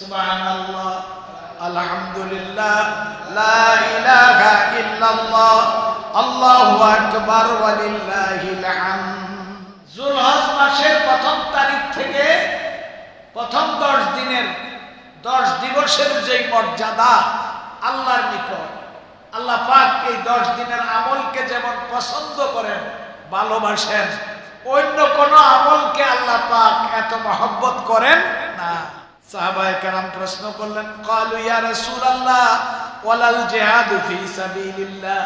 সুবহানাল্লাহ, আলহামদুলিল্লাহ, লা ইলাহা ইল্লাল্লাহ, আল্লাহু মাসের প্রথম তারিখ থেকে প্রথম দশ দিনের, দশ দিবসের যে মর্যাদা আল্লাহর নিকট, আল্লাহ পাক এই দশ দিনের আমলকে যেমন পছন্দ করেন, ভালোবাসেন, অন্য কোন আমলকে আল্লাহ পাক এত মহব্বত করেন না। সাহাবায়ে কেরাম প্রশ্ন করলেন, কালু ইয়া রাসূলুল্লাহ, ওয়ালাল জিহাদু ফি সাবিলিল্লাহ?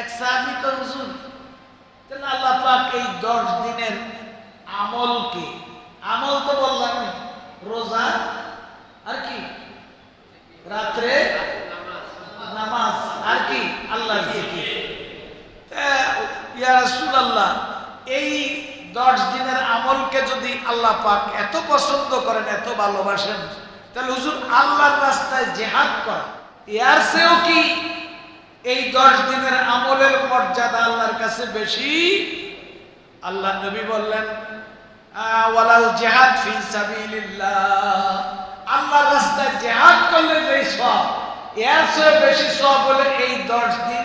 এক সাহাবী তো, হুজুর আল্লাহ পাক এই দশ দিনের আমলকে আমল তো বললাম, রোজা আর কি? রাত্রে নামাজ আর কি? আল্লাহ ইয়া রাসূলুল্লাহ, এই দশ দিনের আমলকে যদি আল্লাহ পাক এত পছন্দ করেন, এত ভালোবাসেন, তাহলে হুজুর আল্লাহর রাস্তায় জেহাদ করা। এর চেয়েও কি? এই দশ দিনের আমলের মর্যাদা আল্লাহর কাছে বেশি? আল্লাহ নবী বললেন ওয়ালাল জেহাদ রাস্তায় জেহাদ করলে যে সব, এর চেয়ে বেশি সব বলে এই দশ দিন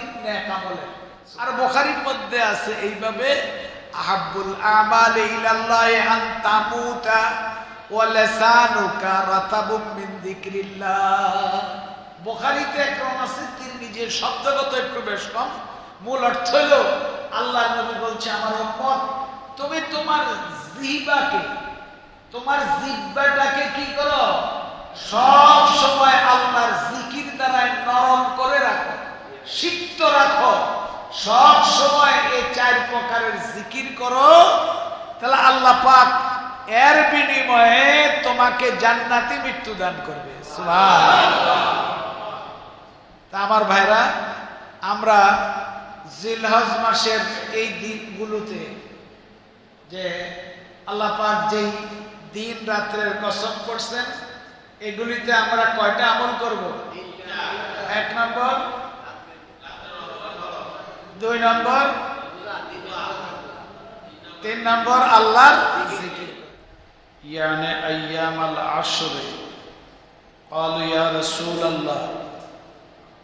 আর বোখারির মধ্যে আছে এইভাবে আহাব্বুল আমাল ইলাল্লাহি আন তামুতা ওয়া লিসানুকা রাতাবুম মিন যিকরিল্লাহ। বোখারিতে একরকম আছে, তিরমিজির শব্দগত একটু বেশ কম। মূল অর্থ হলো, আল্লাহ নবী বলছে, আমার উম্মত, তুমি তোমার জিহ্বাকে, তোমার জিহ্বাটাকে কি করো? সব সময় আল্লাহর জিকির দ্বারায় নরম করে রাখো, সিক্ত রাখো। সব সময় এই চার প্রকারের জিকির করো, তাহলে আল্লাহ পাক এর বিনিময়ে তোমাকে জান্নাতি মৃত্যু দান করবে। তা আমার ভাইরা, আমরা জিলহজ মাসের এই দিনগুলোতে যে আল্লাহ পাক যেই দিন রাত্রের কসম করছেন, এগুলিতে আমরা কয়টা আমল করব? এক নম্বর দুই নম্বর তিন নম্বর আল্লাহর জিকির يعني أيام العشر قالوا يا رسول الله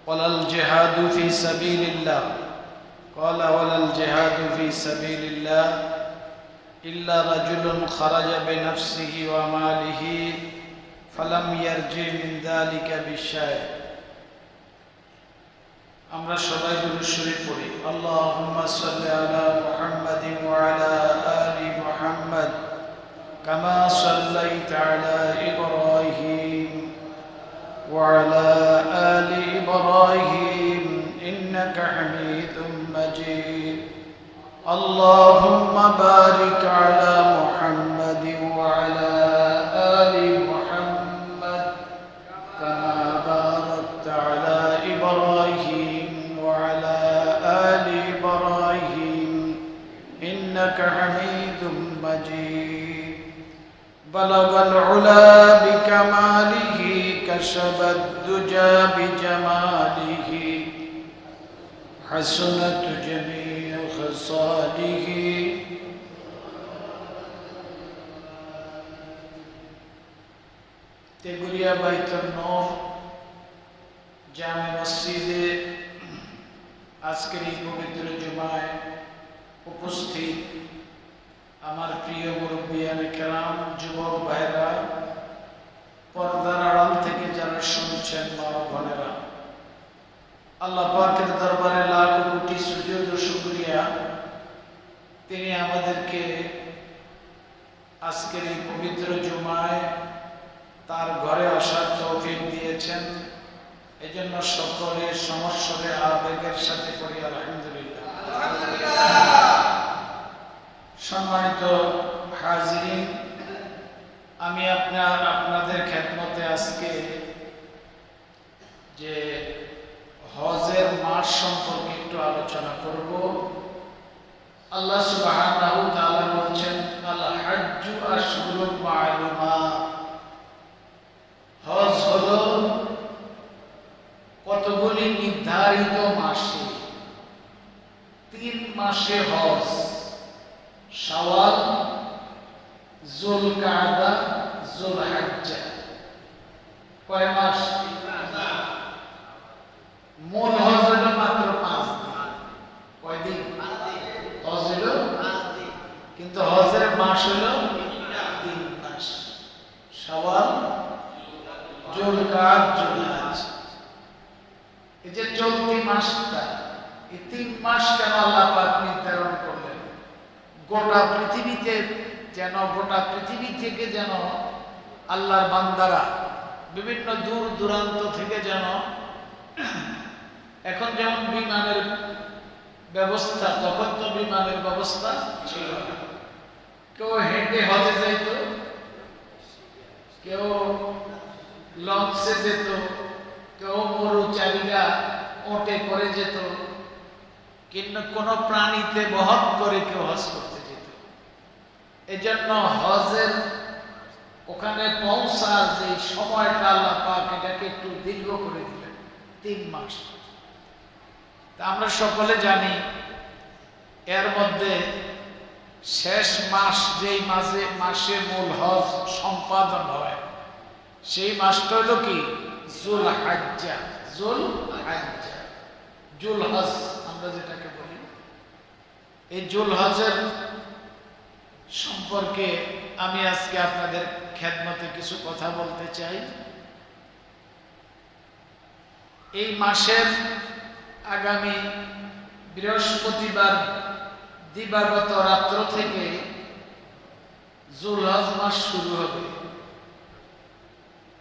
ولا الجهاد في سبيل الله قال ولا الجهاد في سبيل الله إلا رجل خرج بنفسه وماله فلم يرجع من ذلك بالشيء আমরা সবাই দুরুদ শরীফ পড়ি আল্লাহুম্মা সাল্লি আলা মুহাম্মাদিন ওয়া আলা আলি মুহাম্মাদ কামা সাল্লাইতা আলা ইব্রাহিম ওয়া আলা আলি ইব্রাহিম ইন্নাকা হামিদুম মাজিদ আল্লাহুম্মা বারিক আলা إنك حميد مجيد بلغ العلا بكماله كشف الدجى بجماله حسنت جميع خصاله তেগুরিয়া বাইতুল নূর জামে মসজিদে আজকের এই পবিত্র জুমায় উপস্থিত আমার প্রিয় মুরব্বিয়ান কেরাম, যুবক ভাইরা, পর্দার আড়াল থেকে যারা শুনছেন মা বোনেরা, আল্লাহ পাকের দরবারে লাখ কোটি সুযোগ শুক্রিয়া। তিনি আমাদেরকে আজকের এই পবিত্র জুমায় তার ঘরে আসার তৌফিক দিয়েছেন। এজন্য সকলে সমস্যরে আবেগের সাথে করি আলহামদুলিল্লাহ। সম্মানিত হাজিরিন, আমি আপনার, আপনাদের খেদমতে আজকে যে হজের মাস সম্পর্কে একটু আলোচনা করব। আল্লাহ তাআলা বলছেন হজ হলো কতগুলি নির্ধারিত মাসে, তিন মাসে হজ। শাওয়াল জুলকাদা জুলহাজ্জা। কয় মাস? মূল হজ হলো মাত্র পাঁচ দিন। কয়দিন হজ কিন্তু হজের মাস হলো তিন মাস। সওয়াল জুলকাদ জুলহাজ এই যে চলতি মাসটা, এই তিন মাস কেন আল্লাহ পাক নির্ধারণ করলেন গোটা পৃথিবীতে যেন, গোটা পৃথিবী থেকে যেন আল্লাহর বান্দারা বিভিন্ন দূর দূরান্ত থেকে যেন এখন যেমন বিমানের ব্যবস্থা তখন তো বিমানের ব্যবস্থা ছিল। কেউ হেঁটে হজে যাইত, কেউ লঞ্চে যেত, কেউ মরুচারীরা ওটে করে যেত। কিন্তু কোনো প্রাণীতে বহন করে কেউ হজ করতে যেত। এই জন্য হজের ওখানে পৌঁছার যে সময়টা আল্লাহ পাক এটাকে একটু দীর্ঘ করে দিলেন, তিন মাস। তা আমরা সকলে জানি, এর মধ্যে শেষ মাস যেই মাসে মাসে মূল হজ সম্পাদন হয়, সেই মাসটা হলো কি? জুল হাজ্জা জুল হাজ্জা জুল হজ আমরা যেটাকে এই জুল হজের সম্পর্কে আমি আজকে আপনাদের খেদমতে কিছু কথা বলতে চাই। এই মাসের আগামী বৃহস্পতিবার দিবাগত রাত্র থেকে জুলহজ মাস শুরু হবে।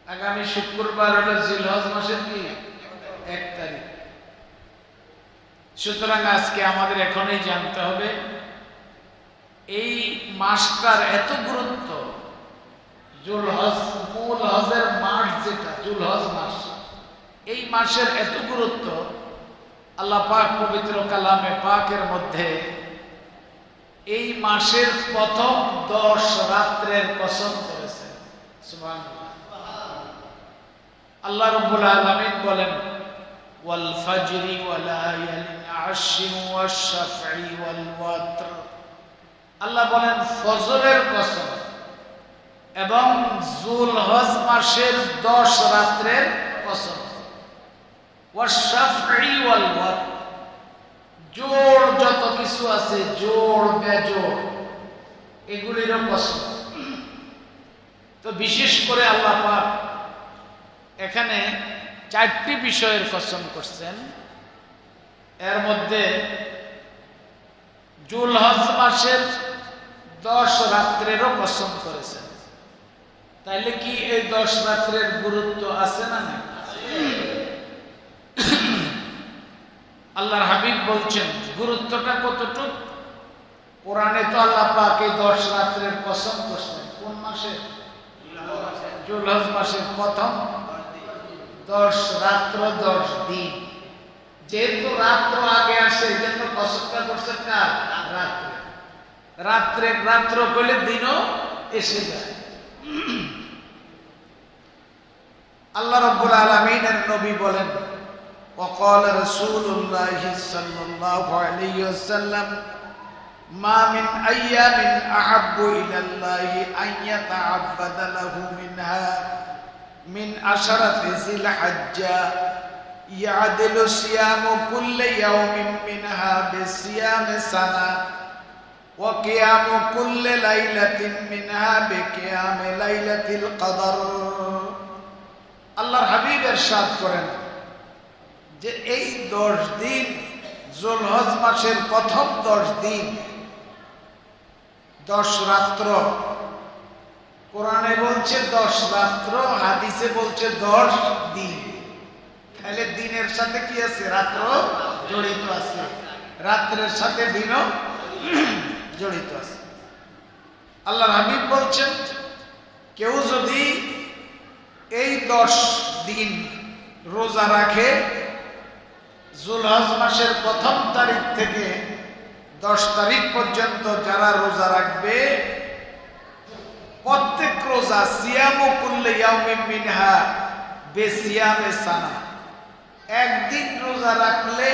আগামী শুক্রবার হলো জিলহজ মাসের কি? এক তারিখ। সুতরাং আজকে আমাদের এখনই জানতে হবে, এই মাসটার এত গুরুত্ব, জুলহজ, মূল হজের মাস যেটা, জুলহজ মাস, এই মাসের এত গুরুত্ব, আল্লাহ পাক পবিত্র কালামে পাকের মধ্যে এই মাসের প্রথম দশ রাত্রের কসম করেছেন। আল্লাহ রব্বুল আলামিন বলেন, ওয়াল ফাজরি ওয়ালায়ালিন আশরিন ওয়াশ-শাফঈ ওয়াল ওয়াতর। আল্লাহ বলেন, ফজরের কসম এবং জুলহজ মাসের দশ রাত্রের কসম ওয়াশ-শাফঈ ওয়াল ওয়াতর জোড় যত কিছু আছে, জোর বেজোড় এগুলিরও কসম তো বিশেষ করে আল্লাহ এখানে চারটি বিষয়ের কসম করছেন। এর মধ্যে জুলহজ মাসের দশ রাত্রেরও কসম করেছেন তাইলে কি এই দশ রাত্রের গুরুত্ব আছে না আল্লাহর হাবিব বলছেন, গুরুত্বটা কতটুক? কোরআনে তো আল্লাহ পাক দশ রাত্রের কসম করছেন। কোন মাসে? জুলহজ মাসের প্রথম দশ রাত্র দশ দিন। যেহেতু রাত্র আগে আসে এই জন্য কসমটা করছে কার রাত্রে রাত্রে রাত্র করলে দিনও এসে যায় আল্লাহ রব্বুল আলমিনের নবী বলেন وقال رسول الله صلى الله عليه وسلم ما من أيام أحب إلى الله أن يتعبد له منها من عشرة ذي الحجة يعدل صيام كل يوم منها بصيام سنة وقيام كل ليلة منها بقيام ليلة القدر আল্লাহর হাবিব এরশাদ করেন যে এই দশ দিন জুলহজ মাসের প্রথম দশ দিন দশ রাত্র কোরআনে বলছে দশ রাত্র হাদিসে বলছে দশ দিন তাহলে দিনের সাথে কি আছে? রাত্র জড়িত আছে। রাত্রের সাথে দিনও জড়িত আছে। আল্লাহ হাবিব বলছেন, কেউ যদি এই দশ দিন রোজা রাখে, জুলহজ মাসের প্রথম তারিখ থেকে দশ তারিখ পর্যন্ত যারা রোজা রাখবে, প্রত্যেক রোজা সিয়াম করলে মিনহা বেসিয়ামে সানা। একদিন রোজা রাখলে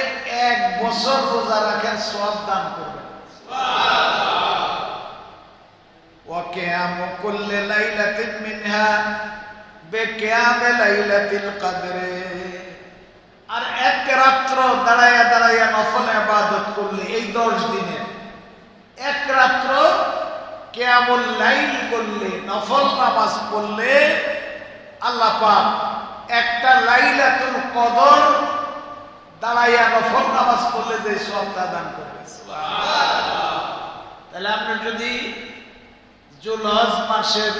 এক বছর রোজা রাখার সব দান করবে وقيام كل ليلة منها বেকিয়ামে লাইলাতুল কদরে আর এক রাত্র দাঁড়াইয়া দাঁড়াইয়া নফল ইবাদত করলে এই দশ দিনে এক রাত্র কেয়ামুল লাইল করলে নফল নামাজ পড়লে আল্লাহ পাক একটা লাইলাতুল কদর দাঁড়াইয়া নফল নামাজ পড়লে যে সবটা দান করবে। তাহলে আপনি যদি জুলহজ মাসের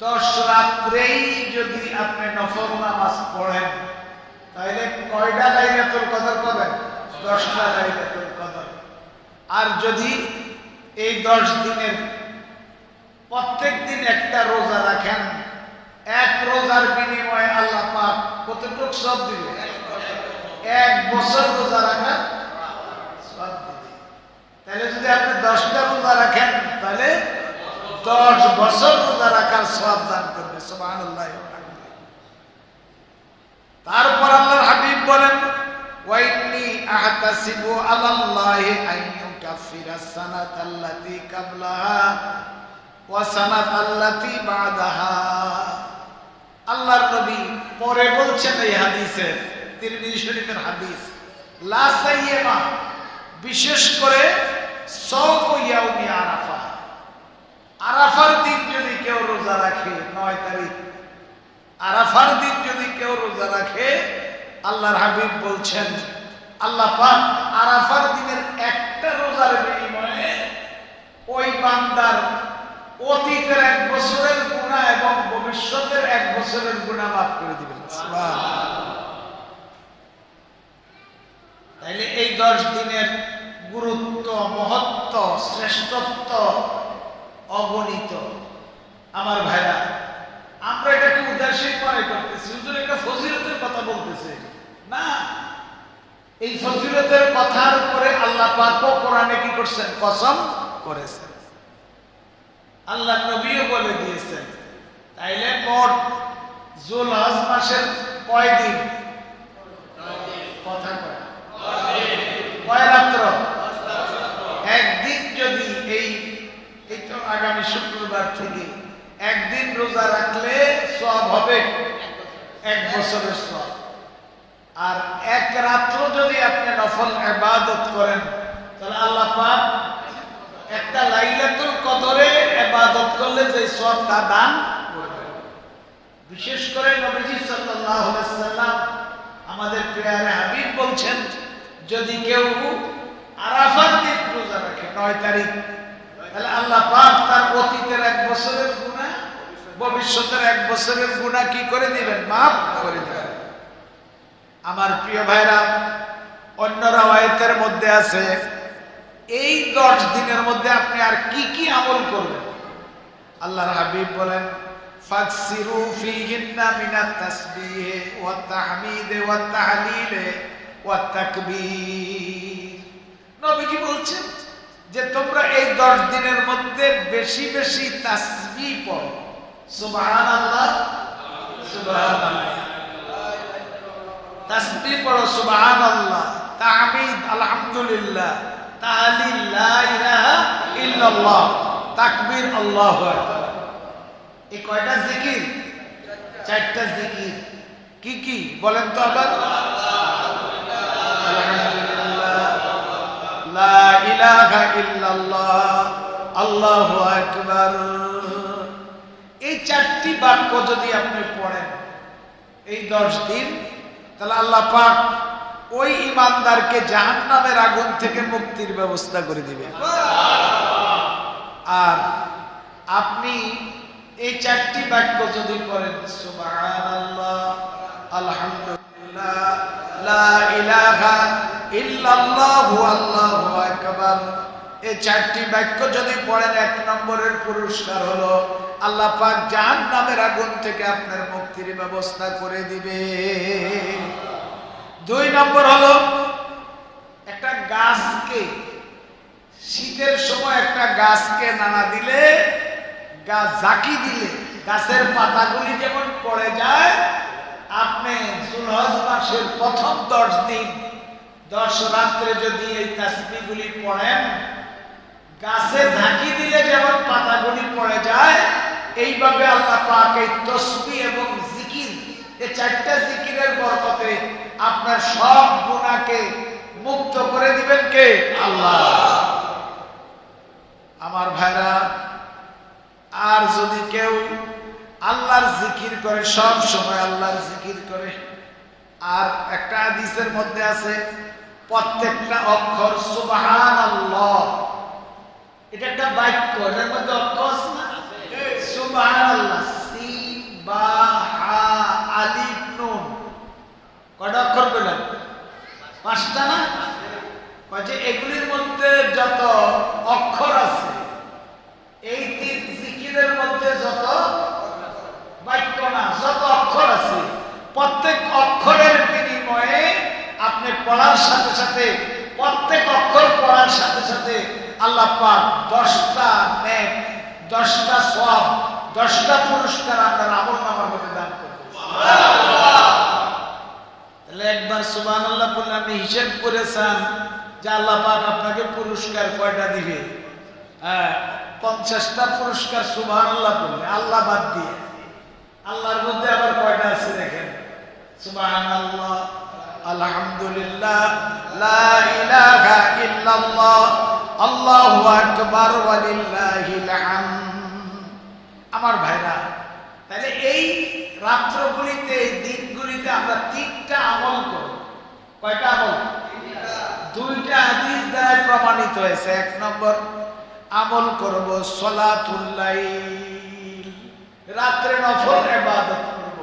দশ রাত্রেই যদি আপনি নফল নামাজ পড়েন, তাহলে কয়টা লাইলাতুল কদর পাবেন? দশটা লাইলাতুল কদর। আর যদি এই দশ দিনের প্রত্যেক দিন একটা রোজা রাখেন এক রোজার বিনিময়ে আল্লাহ পাক কতটুক সব দিবে? এক বছর রোজা দিবে। তাহলে যদি আপনি দশটা রোজা রাখেন, তাহলে দশ বছর রোজা রাখার সব দান করবে, সুবহানাল্লাহ। তারপর আল্লাহর হাবিব বলেন ওয়াইনি আহতাসিবু আলাল্লাহি আন ইউকাফিরা সানাতাল্লাতী কাবলাহা ওয়া সানাতাল্লাতী বাদাহা। আল্লাহর নবী পরে বলছেন এই হাদিসে, তিরমিজি শরীফের হাদিস, লা সাইয়্যিমা বিশেষ করে সওম ইয়াউমি আরাফা। আরাফার দিন যদি কেউ রোজা রাখে, নয় তারিখ। আরাফার দিন যদি কেউ রোজা রাখে, আল্লাহর হাবিব বলছেন, আল্লাহ পাক আরাফার দিনের একটা রোজার বিনিময়ে ওই বান্দার অতীতের এক বছরের গুণা এবং ভবিষ্যতের এক বছরের গুণা মাফ করে দিবেন। তাইলে এই দশ দিনের গুরুত্ব মহত্ব শ্রেষ্ঠত্ব অগণিত। আমার ভাইরা আমরা এটাকে উদাসীন মনে করতেছি। হুজুর একটা ফজিলতের কথা বলতেছে। না এই ফজিলতের কথার উপরে আল্লাহ পাক কোরআনে কি করছেন? কসম করেছেন। আল্লাহ নবীও বলে দিয়েছেন। তাইলে মোট জুলহজ মাসের কয় দিন? কথা কয়। রাত্র? একদিন যদি এই এই তো আগামী শুক্রবার থেকে একদিন রোজা রাখলে সব হবে এক বছরের সব আর এক রাত্র যদি আপনি নফল আবাদত করেন, তাহলে আল্লাহ পাক একটা লাইলাতুল কদরে ইবাদত করলে যে সবটা দান করবেন বিশেষ করে নবীজি সাল্লাল্লাহু আলাইহি সাল্লাম আমাদের প্রিয়ারে হাবিব বলছেন, যদি কেউ আরাফার দিন রোজা রাখে নয় তারিখ, তাহলে আল্লাহ পাক তার অতীতের এক বছরের গুনাহ, ভবিষ্যতের এক বছরের গুনাহ কি করে দিবেন? মাফ করে দিবেন। আমার প্রিয় ভাইরা, অন্য রাওয়ায়াতের মধ্যে আছে এই দশ দিনের মধ্যে আপনি আর কি কি আমল করবেন? আল্লাহর হাবিব বলেন বলছেন যে, তোমরা এই দশ দিনের মধ্যে বেশি বেশি তাসবিহ পড়ো। সুবহানাল্লাহ। সুবহানাল্লাহ। তাসবিহ পড়ো, সুবহানাল্লাহ। তাহমিদ, আলহামদুলিল্লাহ। তাহলিল লা ইলাহা ইল্লাল্লাহ। তাকবীর আল্লাহু আকবার। এই কয়টা জিকির? চারটা জিকির। কি কি? বলেন তো আবার। লা ইলাহা ইল্লাল্লাহ। আল্লাহু আকবার। এই চারটি বাক্য যদি আপনি পড়েন, এই দশ দিন, তাহলে আল্লাহ পাক ওই ইমানদারকে জাহান্নামের আগুন থেকে মুক্তির ব্যবস্থা করে দিবে। আর আপনি এই চারটি বাক্য যদি করেন, সুবহানাল্লাহ, আলহামদুলিল্লাহ এই চারটি বাক্য যদি পড়েন, এক নম্বরের পুরস্কার হলো আল্লাহ জাহান্নামের আগুন থেকে আপনার মুক্তির ব্যবস্থা করে দিবে। দুই নম্বর হলো একটা গাছকে, শীতের সময় একটা গাছকে নানা দিলে, গাছ জাকি দিলে, গাছের পাতাগুলি যেমন পড়ে যায়, আপনি জুলহজ মাসের প্রথম দশ দিন, দশ রাত্রে যদি এই তাসবিগুলি পড়েন, গাছে ঝাঁকি দিলে যেমন পাতাগুলি পড়ে যায়, এইভাবে আল্লাহ পাক এই তসবি এবং জিকির, এই চারটা জিকিরের বরকতে আপনার সব গুণাকে মুক্ত করে দিবেন কে? আল্লাহ। আমার ভাইরা আর যদি কেউ আল্লাহর জিকির করে সব সময় আল্লাহর জিকির করে আর একটা হাদিসের মধ্যে আছে প্রত্যেকটা অক্ষর সুবাহান আল্লাহ এটা একটা বাক্য এটার মধ্যে অক্ষর আছে না? সুবহান আল্লাহ সি বা হা আলিফ কয়টা অক্ষর পেলাম পাঁচটা না? যে এগুলির মধ্যে যত অক্ষর আছে, এই তিন জিকিরের মধ্যে যত বাক্য না, যত অক্ষর আছে, প্রত্যেক অক্ষরের বিনিময়ে আপনি পড়ার সাথে সাথে, প্রত্যেক অক্ষর পড়ার সাথে সাথে আল্লাহ পাক দশটা নেক, দশটা সব দশটা পুরস্কার আপনার আমল নামার মধ্যে দান করবে তাহলে একবার সুবান আল্লাহ বললে আপনি হিসেব করেছেন যে আল্লাহ পাক আপনাকে পুরস্কার কয়টা দিবে? হ্যাঁ পঞ্চাশটা পুরস্কার সুবান আল্লাহ বললে আল্লাহ বাদ দিয়ে। আল্লাহর মধ্যে আবার কয়টা আছে দেখেন? সুবাহান আল্লাহ আমার ভাইরা, তাহলে এই রাত্রগুলিতে, এই দিনগুলিতে আমরা তিনটা আমল করব কয়টা আমল? দুইটা হাদিস দ্বারা প্রমাণিত হয়েছে। এক নম্বর, আমল করব সলাতুল্লাইল রাত্রে নফল ইবাদত করব।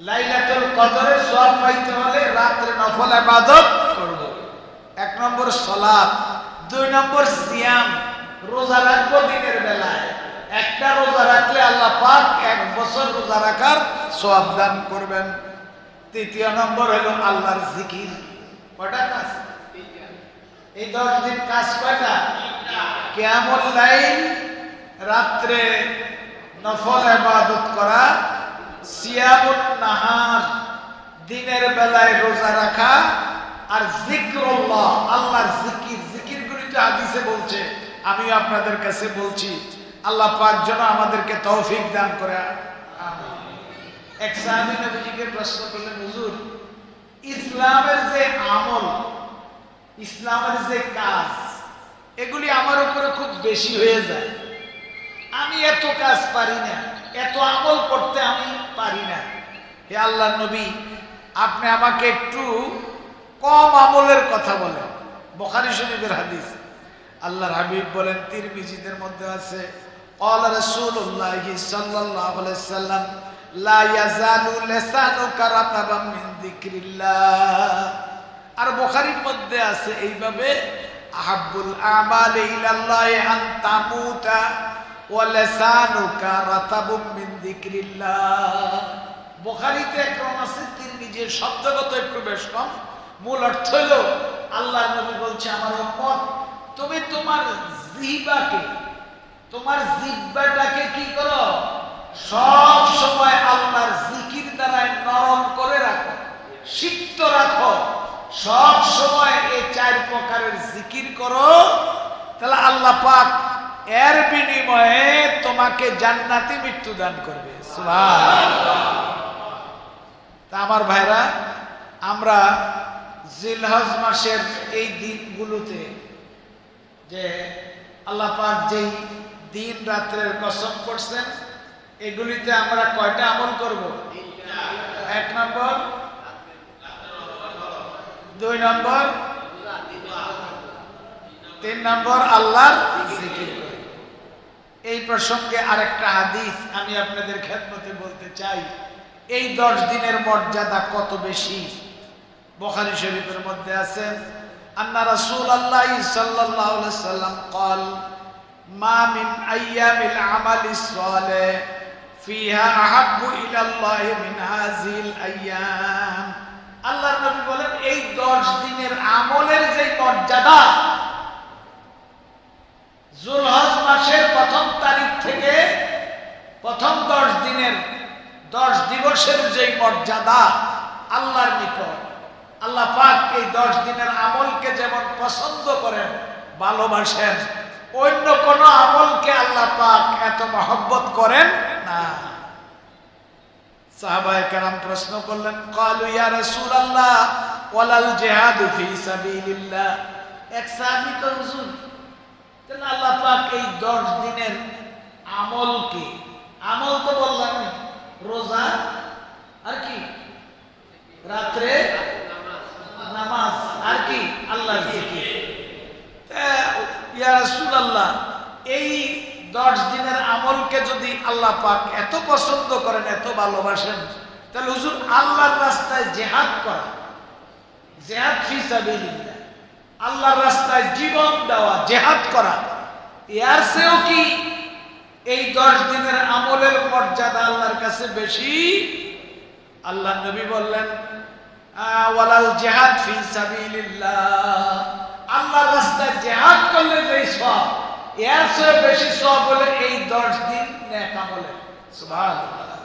লাইলাতুল কদরে সওয়াব পাইতে হলে রাত্রে নফল ইবাদত করব। এক নম্বর সলাত দুই নম্বর সিয়াম। রোজা রাখব দিনের বেলায়। একটা রোজা রাখলে আল্লাহ পাক এক বছর রোজা রাখার সওয়াব দান করবেন। তৃতীয় নম্বর হলো আল্লাহর জিকির। কয়টা কাজ? এই দশ দিন কাজ কয়টা? কেমন লাইন রাত্রে নফল ইবাদত করা, সিয়ামুন নাহার, দিনের বেলায় রোজা রাখা আর জিক্রুল্লাহ আল্লাহর জিকির। জিকির গুলিতে হাদিসে বলছে। আমি আপনাদের কাছে বলছি আল্লাহ পাক যেন আমাদেরকে তৌফিক দান করে। এক সাহাবী প্রশ্ন করলেন, হুজুর, ইসলামের যে আমল, ইসলামের যে কাজ, এগুলি আমার উপরে খুব বেশি হয়ে যায়। আমি এত কাজ পারি না, এত আমল করতে আমি পারি না। হে আল্লাহ নবী, আপনি আমাকে একটু কম আমলের কথা বলেন। বখারি শরীফের হাদিস। আল্লাহর হাবিব বলেন, তিরমিজিদের মধ্যে আছে قال رسول الله صلى الله عليه وسلم لا يزال لسانك رطبا من ذكر الله আর বুখারীর মধ্যে আছে এইভাবে আহাব্বুল আমাল ইলাল্লাহি আন তামুতা ওয়া লিসানুকা রাতাবুম মিন যিকরিল্লাহ বুখারীতে একরকম আছে তিরমিজির শব্দগত একটু বেশ কম মূল অর্থ হলো আল্লাহ নবী বলছে আমার উম্মত তুমি তোমার জিহ্বাকে তোমার জিব্বাটাকে কি করো? সব সময় আল্লাহর জিকির দ্বারা নরম করে রাখো, সিক্ত রাখো। সব সময় এই চার প্রকারের জিকির করো। তাহলে আল্লাহ পাক এর বিনিময়ে তোমাকে জান্নাতি মৃত্যু দান করবে। তা আমার ভাইরা, আমরা জিলহজ মাসের এই দিনগুলোতে যে আল্লাহ পাক যেই দিন রাত্রের কসম করছেন এগুলিতে আমরা কয়টা আমল করব এক নম্বর দুই নম্বর তিন নম্বর আল্লাহর জিকির করব। এই প্রসঙ্গে আরেকটা হাদিস আমি আপনাদের খেদমতে বলতে চাই এই দশ দিনের মর্যাদা কত বেশি বখারি শরীফের মধ্যে আছেন আন্না রাসূল আল্লাহ সাল্লাল্লাহু আলাইহি সাল্লাম قال ما من ايام العمل الصالح فيها احب الى الله من هذه الايام আল্লাহর নবী বলেন এই 10 দিনের আমলের যে মর্যাদা জুলহজ মাসের প্রথম তারিখ থেকে প্রথম দশ দিনের দশ দিবসের যে মর্যাদা আল্লাহর নিকট আল্লাহ পাক এই দশ দিনের আমলকে যেমন পছন্দ করেন ভালোবাসেন অন্য কোন আমলকে আল্লাহ পাক এত মহব্বত করেন না। কেরাম প্রশ্ন করলেন, কালু এক তো হুজুর আল্লাহ পাক এই 10 দিনের আমল কি? আমল তো বললাম রোজা আর কি? রাত্রে নামাজ। আর কি? আল্লাহর জিকির। এই দশ দিনের আমলকে যদি আল্লাহ পাক এত পছন্দ করেন এত ভালোবাসেন তাহলে হুজুর আল্লাহর রাস্তায় জেহাদ করা জেহাদ সাবিলিল্লাহ। আল্লাহর রাস্তায় জীবন দেওয়া জেহাদ করা। এর চেয়েও কি এই দশ দিনের আমলের মর্যাদা আল্লাহর কাছে বেশি? আল্লাহ নবী বললেন আহ, ওয়ালাল জেহাদ ফি সাবিলিল্লাহ। আল্লাহর রাস্তায় জেহাদ করলে যে সব, এর চেয়ে বেশি সব হলে এই দশ দিন নেক আমলে সুবহানাল্লাহ।